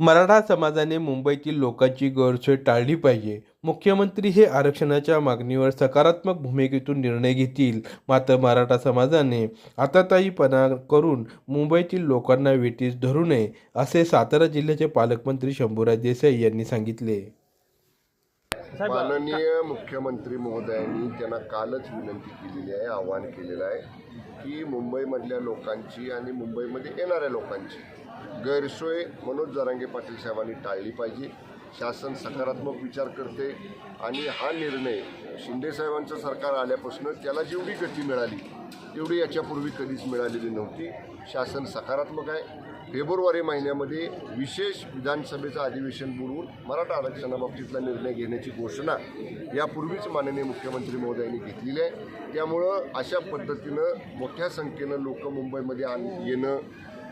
मराठा समाजाने मुंबईतील लोकांची गैरसोय टाळली पाहिजे. मुख्यमंत्री हे आरक्षणाच्या मागणीवर सकारात्मक भूमिकेतून निर्णय घेतील. मात्र मराठा समाजाने आताताईपणा करून मुंबईतील लोकांना वेठीस धरू नये असे सातारा जिल्ह्याचे पालकमंत्री शंभूराज देसाई यांनी सांगितले. माननीय मुख्यमंत्री महोदयांनी त्यांना कालच विनंती केलेली आहे आवाहन केलेलं आहे की मुंबईमधल्या लोकांची आणि मुंबईमध्ये येणाऱ्या लोकांची गैरसोय मनोज जरांगे पाटील साहेबांनी टाळली पाहिजे. शासन सकारात्मक विचार करते आणि हा निर्णय शिंदेसाहेबांचं सरकार आल्यापासून त्याला जेवढी गती मिळाली तेवढी याच्यापूर्वी कधीच मिळालेली नव्हती. शासन सकारात्मक आहे. फेब्रुवारी महिन्यामध्ये विशेष विधानसभेचं अधिवेशन बोलवून मराठा आरक्षणाबाबतीतला निर्णय घेण्याची घोषणा यापूर्वीच माननीय मुख्यमंत्री महोदयांनी घेतलेली आहे. त्यामुळं अशा पद्धतीनं मोठ्या संख्येनं लोक मुंबईमध्ये आण येणं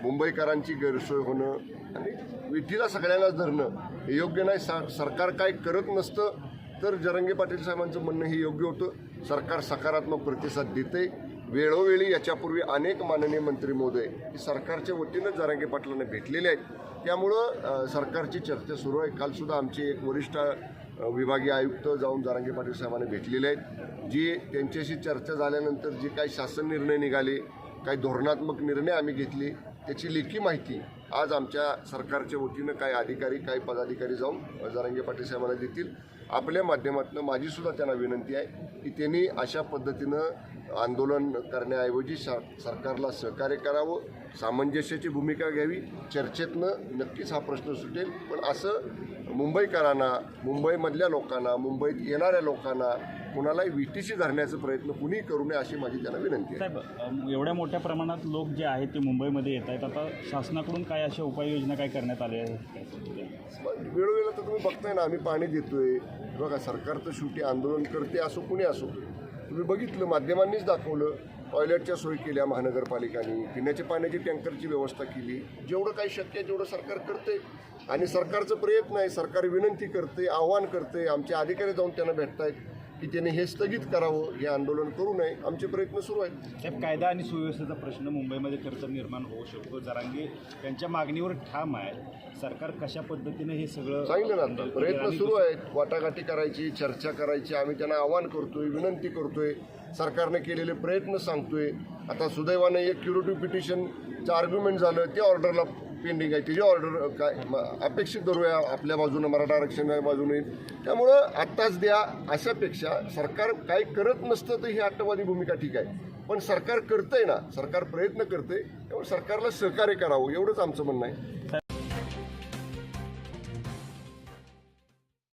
मुंबईकरांची गैरसोय होणं आणि विठीला सगळ्यांनाच धरणं हे योग्य नाही. सा सरकार काय करत नसतं तर जरंगे पाटील साहेबांचं म्हणणं हे योग्य होतं. सरकार सकारात्मक प्रतिसाद देते वेळोवेळी याच्यापूर्वी अनेक माननीय मंत्री मोदय हे सरकारच्या वतीनं जरांगे पाटलांना भेटलेले आहेत. त्यामुळं सरकारची चर्चा सुरू आहे. कालसुद्धा आमचे एक वरिष्ठ विभागीय आयुक्त जाऊन जरांगे पाटील साहेबांना भेटलेले आहेत. जी त्यांच्याशी चर्चा झाल्यानंतर जे काही शासन निर्णय निघाले काही धोरणात्मक निर्णय आम्ही घेतले त्याची लेखी माहिती आज आमच्या सरकारच्या वतीनं काही अधिकारी काही पदाधिकारी जाऊन अ, जरांगे पाटील साहेबांना देतील. आपल्या माध्यमातून माझीसुद्धा त्यांना विनंती आहे की त्यांनी अशा पद्धतीनं आंदोलन करण्याऐवजी सर सरकारला सहकार्य करावं सामंजस्याची भूमिका घ्यावी चर्चेतनं नक्कीच हा प्रश्न सुटेल. पण असं मुंबईकरांना मुंबईमधल्या लोकांना मुंबईत येणाऱ्या लोकांना कुणालाही विटीशी धरण्याचा प्रयत्न कुणीही करू नये अशी माझी त्यांना विनंती आहे. साहेब एवढ्या मोठ्या प्रमाणात लोक जे आहेत ते मुंबईमध्ये येत आहेत. आता शासनाकडून काय अशा उपाययोजना काय करण्यात आल्या आहेत? वेळोवेळी तर तुम्ही बघताय ना आम्ही पाणी देतोय. बघा सरकार तर शेवटी आंदोलन करते असो कुणी असो. तुम्ही बघितलं माध्यमांनीच दाखवलं. टॉयलेटच्या सोयी केल्या महानगरपालिकांनी. पिण्याच्या पाण्याची टँकरची व्यवस्था केली. जेवढं काही शक्य आहे तेवढं सरकार करते आणि सरकारचं प्रयत्न आहे सरकार विनंती करते आव्हान करते आमचे अधिकारी जाऊन त्यांना भेटतायत. की त्यांनी हे स्थगित करावं हे आंदोलन करू नये आमचे प्रयत्न सुरू आहेत. साहेब कायदा आणि सुव्यवस्थेचा प्रश्न मुंबईमध्ये खर्च निर्माण होऊ शकतो. जरांगे त्यांच्या मागणीवर ठाम आहे सरकार कशा पद्धतीने हे सगळं सांगितलं ना आता. प्रयत्न सुरू आहेत. वाटाघाटी करायची चर्चा करायची. आम्ही त्यांना आवाहन करतोय विनंती करतोय. सरकारने केलेले प्रयत्न सांगतोय. आता सुदैवाने एक क्युरेटिव्ह पिटिशनचं आर्ग्युमेंट झालं. ते ऑर्डरला पेंडिंग आहे. त्याची ऑर्डर काय अपेक्षित धरूया आपल्या बाजूनं मराठा आरक्षणाच्या बाजूने त्यामुळं आत्ताच द्या अशापेक्षा सरकार काही करत नसतं तर ही आटवादी भूमिका ठीक आहे. पण सरकार करतंय ना सरकार प्रयत्न करते त्यामुळे सरकारला सहकार्य करावं एवढंच आमचं म्हणणं आहे.